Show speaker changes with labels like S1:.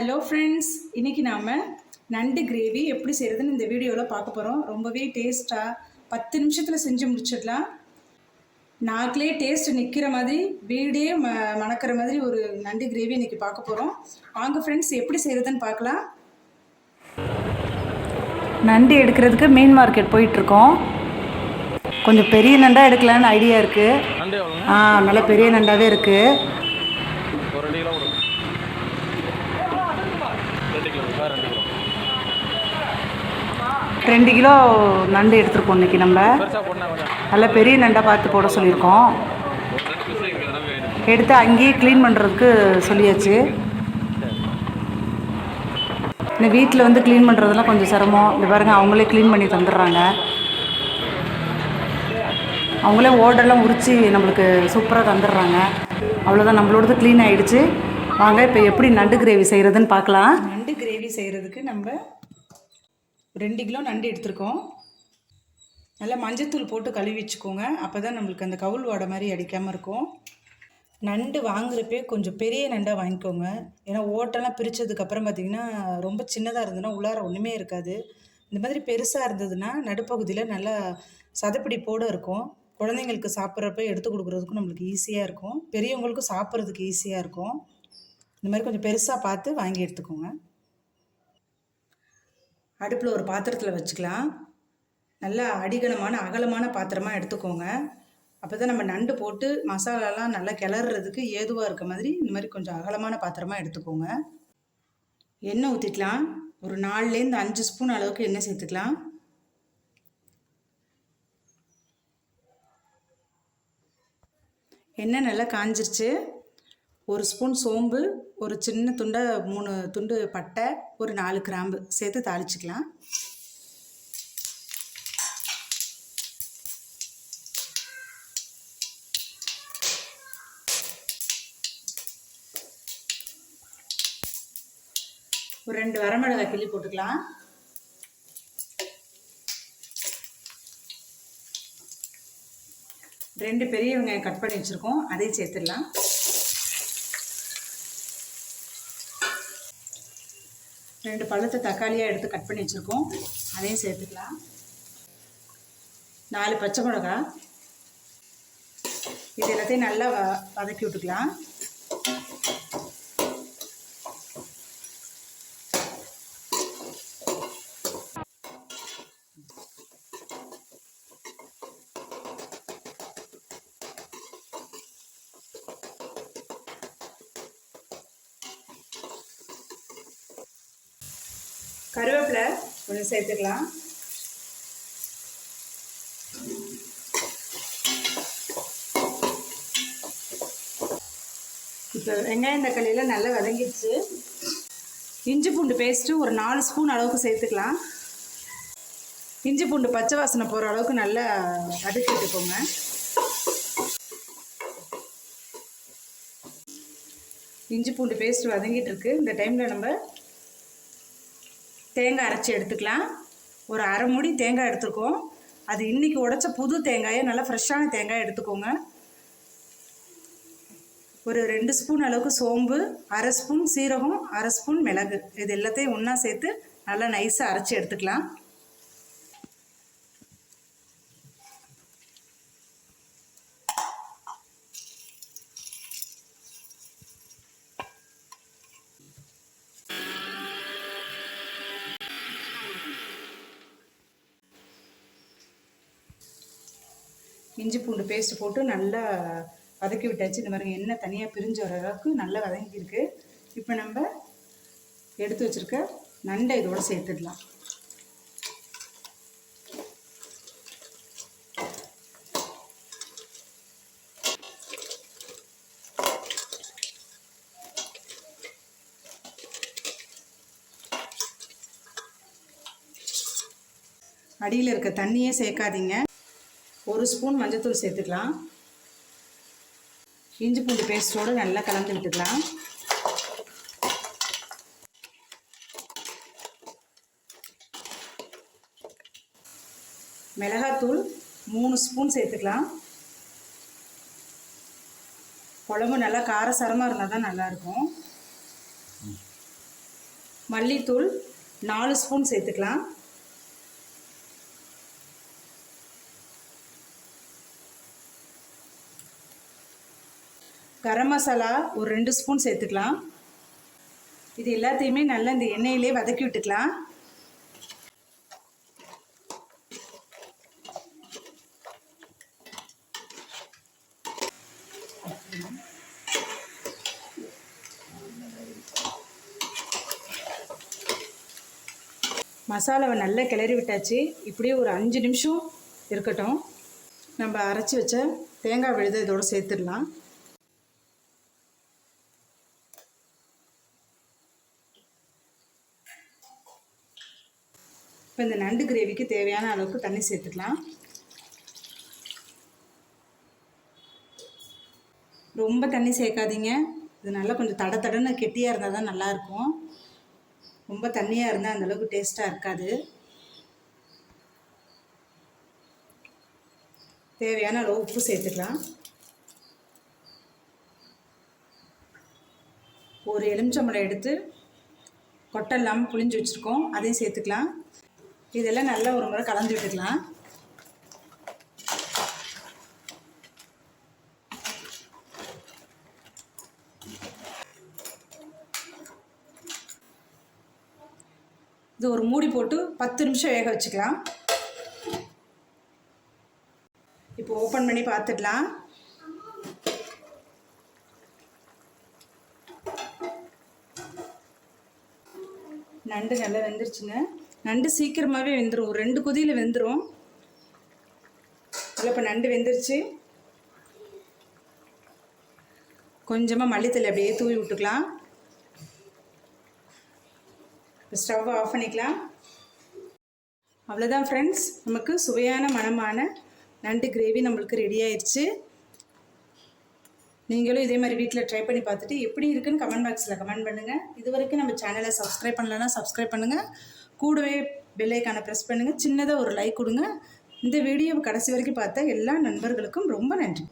S1: Hello friends இன்றைக்கி நாம் நண்டு கிரேவி எப்படி செய்கிறதுன்னு இந்த வீடியோவில் பார்க்க போகிறோம் ரொம்பவே டேஸ்ட்டாக பத்து நிமிஷத்தில் செஞ்சு முடிச்சிடலாம். நாக்கிலே டேஸ்ட் நிற்கிற மாதிரி வீடே ம மணக்கிற மாதிரி ஒரு நண்டு கிரேவி இன்றைக்கி பார்க்க போகிறோம் வாங்க ஃப்ரெண்ட்ஸ் எப்படி செய்கிறதுன்னு பார்க்கலாம். நண்டு எடுக்கிறதுக்கு மீன் மார்க்கெட் போயிட்டுருக்கோம். கொஞ்சம் பெரிய நண்டாக எடுக்கலான்னு ஐடியா இருக்குது ஆ நல்ல பெரிய நண்டாவே இருக்குது
S2: ஒரு ரெண்டு கிலோ கொடுங்க ரெண்டு கிலோ சார் ரெண்டு கிலோ
S1: ரெண்டு கிலோ நண்டு எடுத்துருக்கோம் இன்னைக்கு நம்ம. நல்ல பெரிய நண்டாக பார்த்து போட சொல்லியிருக்கோம். எடுத்து அங்கேயே க்ளீன் பண்ணுறதுக்கு சொல்லியாச்சு. இந்த வீட்டில் வந்து க்ளீன் பண்ணுறதெல்லாம் கொஞ்சம் சிரமம். இந்த பாருங்கள் அவங்களே க்ளீன் பண்ணி தந்துடுறாங்க. அவங்களே ஓடெல்லாம் உரித்து நம்மளுக்கு சூப்பராக தந்துடுறாங்க. அவ்வளோதான் நம்மளோடது க்ளீன் ஆகிடுச்சு வாங்க இப்போ எப்படி நண்டு கிரேவி செய்கிறதுன்னு பார்க்கலாம். நண்டு கிரேவி செய்கிறதுக்கு நம்ம ரெண்டு கிலோ நண்டு எடுத்திருக்கோம். நல்லா மஞ்சத்தூள் போட்டு கழுவி வச்சுக்கோங்க. அப்போ தான் நம்மளுக்கு அந்த கவுள் வாடை மாதிரி அடிக்காமல் இருக்கும். நண்டு வாங்குறப்பே கொஞ்சம் பெரிய நண்டாக வாங்கிக்கோங்க. ஏன்னா ஓட்டெல்லாம் பிரித்ததுக்கப்புறம் பார்த்தீங்கன்னா ரொம்ப சின்னதாக இருந்ததுன்னா உள்ளார ஒன்றுமே இருக்காது. இந்த மாதிரி பெருசாக இருந்ததுன்னா நடுப்பகுதியில் நல்லா சதப்பிடிப்போடு இருக்கும். குழந்தைங்களுக்கு சாப்பிட்றப்ப எடுத்து கொடுக்குறதுக்கும் நம்மளுக்கு ஈஸியாக இருக்கும். பெரியவங்களுக்கும் சாப்பிட்றதுக்கு ஈஸியாக இருக்கும். இந்த மாதிரி கொஞ்சம் பெருசாக பார்த்து வாங்கி எடுத்துக்கோங்க. அடுப்பில் ஒரு பாத்திரத்தில் வச்சுக்கலாம். நல்லா அடிகனமான அகலமான பாத்திரமாக எடுத்துக்கோங்க. அப்போ தான் நம்ம நண்டு போட்டு மசாலாலாம் நல்லா கிளறதுக்கு ஏதுவாக இருக்க மாதிரி இந்த மாதிரி கொஞ்சம் அகலமான பாத்திரமாக எடுத்துக்கோங்க. எண்ணெய் ஊற்றிக்கலாம் ஒரு நாலுலேருந்து அஞ்சு ஸ்பூன் அளவுக்கு எண்ணெய் சேர்த்துக்கலாம். எண்ணெய் நல்லா காஞ்சிருச்சு. ஒரு ஸ்பூன் சோம்பு ஒரு சின்ன துண்டை மூணு துண்டு பட்டை ஒரு நாலு கிராம்பு சேர்த்து தாளிச்சிக்கலாம். ஒரு ரெண்டு வரமிளகாய் கிள்ளி போட்டுக்கலாம். ரெண்டு பெரிய வெங்காயம் கட் பண்ணி வச்சுருக்கோம். அதையும் சேர்த்துடலாம். ரெண்டு பழத்தை தக்காளியாக எடுத்து கட் பண்ணி வச்சுருக்கோம். அதையும் சேர்த்துக்கலாம். நாலு பச்சை மிளகா இது எல்லாத்தையும் நல்லா வ வதக்கி விட்டுக்கலாம். கருவேப்பிலை கொஞ்சம் சேர்த்துக்கலாம். இப்போ வெங்காயம் தக்காளியில் நல்லா வதங்கிடுச்சு. இஞ்சி பூண்டு பேஸ்ட்டு ஒரு நாலு ஸ்பூன் அளவுக்கு சேர்த்துக்கலாம். இஞ்சி பூண்டு பச்சை வாசனை போகிற அளவுக்கு நல்லா வதக்கி விட்டுக்கோங்க இஞ்சி பூண்டு பேஸ்ட் வதங்கிட்டு இருக்கு. இந்த டைமில் நம்ம தேங்காய் அரைச்சி எடுத்துக்கலாம். ஒரு அரை மூடி தேங்காய் எடுத்துருக்கோம். அது இன்றைக்கி உடச்ச புது தேங்காயை நல்லா ஃப்ரெஷ்ஷான தேங்காய் எடுத்துக்கோங்க. ஒரு ரெண்டு ஸ்பூன் அளவுக்கு சோம்பு அரை ஸ்பூன் சீரகம் அரை ஸ்பூன் மிளகு. இது எல்லாத்தையும் ஒன்றா சேர்த்து நல்லா நைஸாக அரைச்சி எடுத்துக்கலாம். இஞ்சி பூண்டு பேஸ்ட் போட்டு நல்லா வதக்கி விட்டாச்சு. இந்த மாதிரி எண்ணெய் தனியாக பிரிஞ்சு வர அளவுக்கு நல்லா வதங்கியிருக்கு இப்போ நம்ம எடுத்து வச்சுருக்க நண்டை இதோட சேர்த்துடலாம் அடியில் இருக்க தண்ணியே சேர்க்காதீங்க. ஒரு ஸ்பூன் மஞ்சத்தூள் சேர்த்துக்கலாம். இஞ்சி பூண்டு பேஸ்ட்டோடு நல்லா கலந்து விட்டுக்கலாம். மிளகாத்தூள் மூணு ஸ்பூன் சேர்த்துக்கலாம். குழம்பு நல்லா காரசாரமாக இருந்தால் தான் நல்லாயிருக்கும். மல்லித்தூள் நாலு ஸ்பூன் சேர்த்துக்கலாம். கரம் மசாலா ஒரு ரெண்டு ஸ்பூன் சேர்த்துக்கலாம். இது எல்லாத்தையுமே நல்லா இந்த எண்ணெயிலே வதக்கி விட்டுக்கலாம். மசாலாவை நல்லா கிளறி விட்டாச்சு. இப்படியே ஒரு அஞ்சு நிமிஷம் இருக்கட்டும். நம்ம அரைச்சி வச்ச தேங்காய் விழுத இதோட சேர்த்துடலாம். இப்போ இந்த நண்டு கிரேவிக்கு தேவையான அளவுக்கு தண்ணி சேர்த்துக்கலாம். ரொம்ப தண்ணி சேர்க்காதீங்க. இது நல்லா கொஞ்சம் தட தடன்னு கெட்டியாக இருந்தால் தான் நல்லாயிருக்கும். ரொம்ப தண்ணியாக இருந்தால் அந்தளவுக்கு டேஸ்ட்டாக இருக்காது. தேவையான அளவு உப்பு சேர்த்துக்கலாம். ஒரு எலுமிச்சம்பழம் எடுத்து கொட்டை இல்லாமல் புளிஞ்சு வச்சுருக்கோம். அதையும் சேர்த்துக்கலாம். இதெல்லாம் நல்லா ஒரு முறை கலந்து விட்டுக்கலாம். இது ஒரு மூடி போட்டு பத்து நிமிஷம் வேக வச்சுக்கலாம். இப்போ ஓப்பன் பண்ணி பார்த்துடலாம். நண்டு நல்லா வெந்துருச்சுங்க. நண்டு சீக்கிரமாகவே வெந்துடும் ஒரு ரெண்டு கொதியில் வெந்துடும் இல்லை இப்போ நண்டு வெந்துருச்சு. கொஞ்சமாக மல்லித்தலை அப்படியே தூவி விட்டுக்கலாம். இப்போ ஸ்டவ்வை ஆஃப் பண்ணிக்கலாம். அவ்வளோதான் ஃப்ரெண்ட்ஸ் நமக்கு சுவையான மனமான நண்டு கிரேவி நம்மளுக்கு ரெடி ஆயிடுச்சு நீங்களும் இதே மாதிரி வீட்டில் ட்ரை பண்ணி பார்த்துட்டு எப்படி இருக்குன்னு கமெண்ட் பாக்ஸில் கமெண்ட் பண்ணுங்கள் இது வரைக்கும் நம்ம சேனலை சப்ஸ்கிரைப் பண்ணலன்னா சப்ஸ்கிரைப் பண்ணுங்கள் கூடவே பெல்லைக்கான ப்ரெஸ் பண்ணுங்கள் சின்னதாக ஒரு லைக் கொடுங்க. இந்த வீடியோவை கடைசி வரைக்கும் பார்த்த எல்லா நண்பர்களுக்கும் ரொம்ப நன்றி.